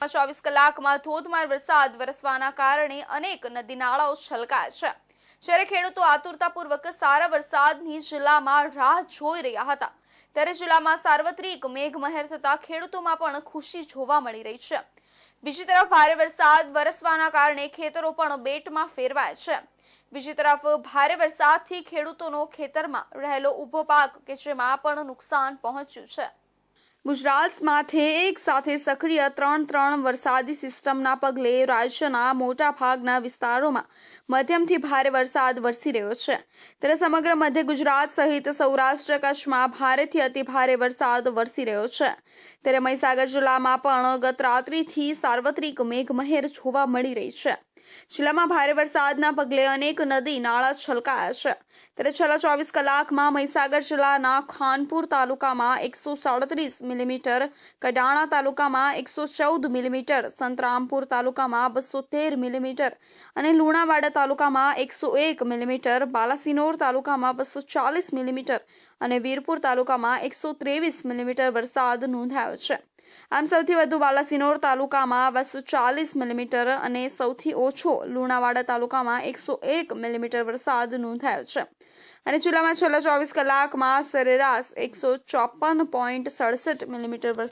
ચોવીસ કલાકમાં ધોધમાર વરસાદ વરસવાના કારણે અનેક નદી નાળાઓ છલકાયા છે. જ્યારે ખેડૂતો આતુરતાપૂર્વક સારા વરસાદની જિલ્લામાં રાહ જોઈ રહ્યા હતા, ત્યારે જિલ્લામાં સાર્વત્રિક મેઘમહેર થતા ખેડૂતોમાં પણ ખુશી જોવા મળી રહી છે. બીજી તરફ ભારે વરસાદ વરસવાના કારણે ખેતરો પણ બેટમાં ફેરવાય છે. બીજી તરફ ભારે વરસાદથી ખેડૂતોનો ખેતરમાં રહેલો ઊભો પાક કે જેમાં પણ નુકસાન પહોંચ્યું છે. ગુજરાત માથે એક સાથે સક્રિય ત્રણ ત્રણ વરસાદી સિસ્ટમના પગલે રાજ્યના મોટા ભાગના વિસ્તારોમાં મધ્યમથી ભારે વરસાદ વરસી રહ્યો છે. ત્યારે સમગ્ર મધ્ય ગુજરાત સહિત સૌરાષ્ટ્ર કચ્છમાં ભારેથી અતિ ભારે વરસાદ વરસી રહ્યો છે. ત્યારે મહીસાગર જિલ્લામાં પણ ગત રાત્રિથી સાર્વત્રિક મેઘમહેર જોવા મળી રહી છે. જિલ્લામાં ભારે વરસાદના પગલે અનેક નદી, નાળા છલકાયા છે. ત્યારે છેલ્લા ચોવીસ કલાકમાં મહીસાગર જિલ્લાના ખાનપુર તાલુકામાં એકસો સાડત્રીસ મિલીમીટર, કડાણા તાલુકામાં એકસો ચૌદ મિલીમીટર, સંતરામપુર તાલુકામાં બસો તેર મિલીમીટર અને લુણાવાડા તાલુકામાં એકસો એક મિલીમીટર, બાલાસિનોર તાલુકામાં બસો ચાલીસ મિલીમીટર અને વીરપુર તાલુકામાં એકસો ત્રેવીસ મિલીમીટર વરસાદ નોંધાયો છે. આમ સૌથી વધુ બાલાસિનોર તાલુકામાં બસો ચાલીસ મિલીમીટર અને સૌથી ઓછો લુણાવાડા તાલુકામાં એકસો એક મિલીમીટર વરસાદ નોંધાયો છે. અને જિલ્લામાં છેલ્લા ચોવીસ કલાકમાં સરેરાશ એકસો ચોપન પોઈન્ટ સડસઠ મિલીમીટર